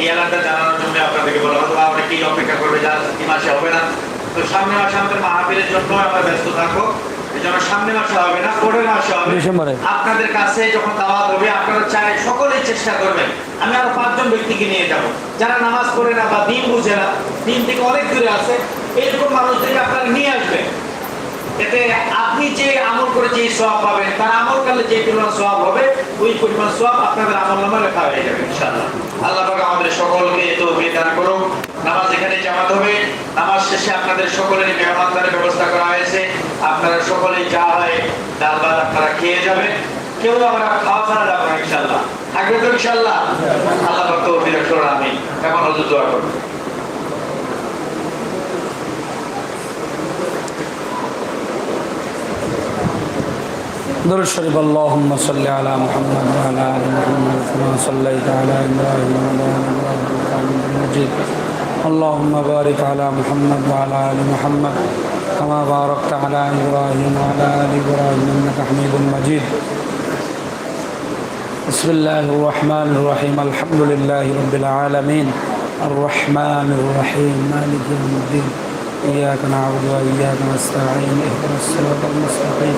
এই এলাকা জানানোর জন্য আপনাদেরকে বলা হতো অনেকেই অপেক্ষা করবে যা এই মাসে হবে না। তো সামনে মাসে আমাদের মাহফিলের জন্য আমরা ব্যস্ত থাকব। এই সামনে মাসে হবে না পরের মাসে হবে। ডিসেম্বরে। আপনাদের কাছে যখন দাওয়াত হবে আপনারা চাই সকলেই চেষ্টা করবেন আমি আরও পাঁচজন ব্যক্তিকে নিয়ে যাব। যারা নামাজ পড়ে না বা দিন বুঝে না দিন থেকে অনেক দূরে আছে এরকম মানুষদেরকে আপনারা নিয়ে আসবেন। এতে আপনি যে আমল করে যে সব পাবেন, তার আমল করলে যে পরিমাণ সব হবে, ওই পরিমাণ সব আপনাদের আমল নামে লেখা হয়ে যাবে, ইনশাআল্লাহ। আল্লাহ পাক আমাদের সকলকে তো দান করুন। নামাজ এখানে জামাত হবে। নামাজ শেষে আপনাদের সকলেরই মেহমানদারের ব্যবস্থা করা হয়েছে। আপনারা সকলেই যা হয় ডাল ভাত আপনারা খেয়ে যাবেন। কেউ আমরা খাওয়া ছাড়া যাব ইনশাআল্লাহ। থাকবে তো, ইনশাআল্লাহ। আল্লাহ পাক তো বিরক্ত আমি এখন দোয়া করব درود الشريف اللهم صل على محمد وعلى ال محمد كما صليت على ابراهيم وعلى ال ابراهيم انك حميد مجيد اللهم بارك على محمد وعلى ال محمد كما باركت على ابراهيم وعلى ال ابراهيم انك حميد مجيد بسم الله الرحمن الرحيم الحمد لله رب العالمين الرحمن الرحيم مالك يوم الدين إياك نعبد وإياك نستعين اهدنا الصراط المستقيم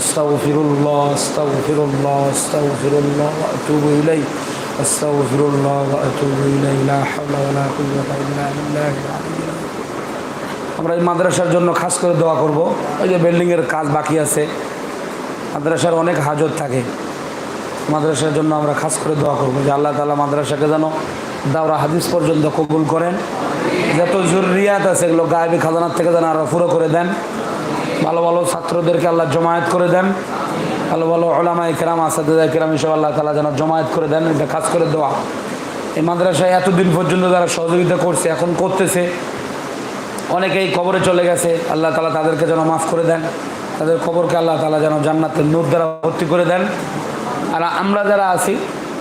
أستغفر الله أستغفر الله أستغفر الله وأتوب إليه. أستغفر الله وأتوب إليه. لا حول ولا قوة إلا بالله. আমরা এই মাদ্রাসার জন্য খাস করে দোয়া করব। ওই যে বিল্ডিংয়ের কাজ বাকি আছে। মাদ্রাসার অনেক হাজত থাকে। মাদ্রাসার জন্য আমরা খাস করে দোয়া করব যে আল্লাহ তালা মাদ্রাসাকে যেন দাওরা হাদিস পর্যন্ত কবুল করেন। যত জরুরিয়াত আছে এগুলো গায়েবী খাজানার থেকে যেন আরও পুরো করে দেন। ভালো ভালো ছাত্রদেরকে আল্লাহ জমায়েত করে দেন। ভালো ভালো ওলামা ইকরাম আসাদা ইকরাম ইসব আল্লাহ তালা যেন জমায়েত করে দেন। এটা কাজ করে দেওয়া এই মাদ্রাসায় এতদিন পর্যন্ত যারা সহযোগিতা করছে, এখন করতেছে। অনেকেই কবরে চলে গেছে। আল্লাহ তালা তাদেরকে যেন মাফ করে দেন। তাদের কবরকে আল্লাহ তালা যেন জান্নাতের নূর দ্বারা ভর্তি করে দেন। আর আমরা যারা আছি,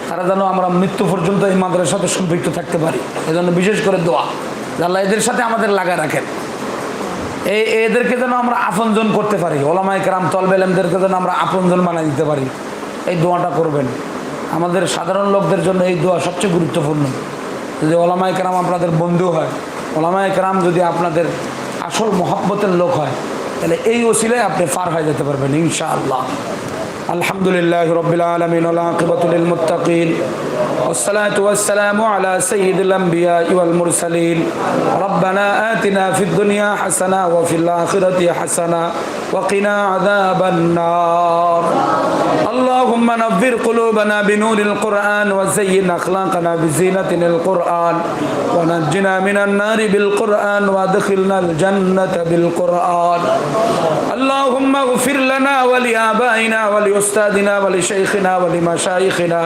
তারা যেন আমরা মৃত্যু পর্যন্ত এই মাদ্রাসার সাথে সম্পৃক্ত থাকতে পারি। এজন্য বিশেষ করে দোয়া। আল্লাহ এদের সাথে আমাদের লাগা রাখেন। এই এদেরকে যেন আমরা আপনজন করতে পারি। ওলামাই কেরাম, তলবেলেমদেরকে যেন আমরা আপনজন বানিয়ে দিতে পারি। এই দোয়াটা করবেন। আমাদের সাধারণ লোকদের জন্য এই দোয়া সবচেয়ে গুরুত্বপূর্ণ। যদি ওলামাই কেরাম আপনাদের বন্ধু হয় ওলামাই কেরাম যদি আপনাদের আসল মহাব্বতের লোক হয়, তাহলে এই ওসিলায় আপনি পার হয়ে যেতে পারবেন, ইনশাআল্লাহ। الحمد لله رب العالمين والعاقبة للمتقين والصلاة والسلام على سيد الأنبياء والمرسلين ربنا آتنا في الدنيا حسنة وفي الآخرة حسنة وقنا عذاب النار. اللهم نفر قلوبنا بنور القرآن وزين أخلاقنا بزينة القرآن. ونجنا من النار بالقرآن وادخلنا الجنة بالقرآن. اللهم اغفر لنا ولآبائنا ولأستاذنا ولشيخنا ولمشايخنا.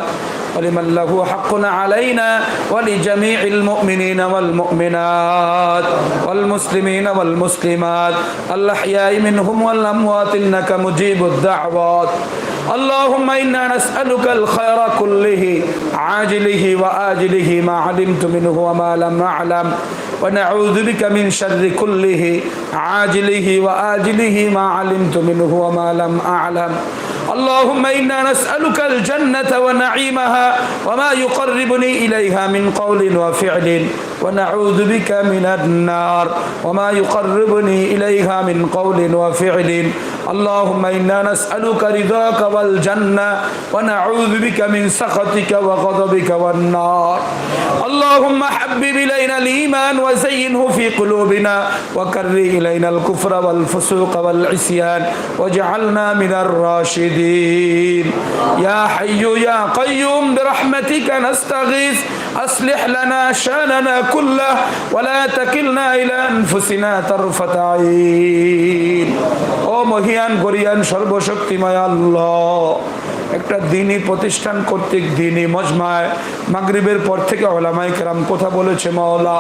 ولمن له حق علينا ولجميع المؤمنين والمؤمنات والمسلمين والمسلمات الأحياء منهم والأموات إنك مجيب الدعوات. اللهم إنا نسألك الخير كله عاجله وآجله ما علمت منه وما لم نعلم ونعوذ بك من شر كله عاجله وآجله ما علمت منه وما لم أعلم. اللهم إنا نسألك الجنة ونعيمها وما يقربني إليها من قول وفعل. ونعوذ بك من النار وما يقربني إليها من قول وفعل. اللهم إنا نسألك رضاك والجنة ونعوذ بك من سخطك وغضبك والنار. اللهم حبب إلينا الإيمان وزينه في قلوبنا وكره إلينا الكفر والفسوق والعصيان واجعلنا من الراشدين. يا حي يا قيوم برحمتك نستغيث أصلح لنا شاننا كله ولا تكلنا إلى أنفسنا طرفة عين ও মহিয়ান গরিয়ান সর্বশক্তিময় আল্লাহ একটা দিনই প্রতিষ্ঠান কর্তৃক দিনই মজমায় মাগরিবের পর থেকে ওলামাই কেরাম কথা বলেছে মাওলা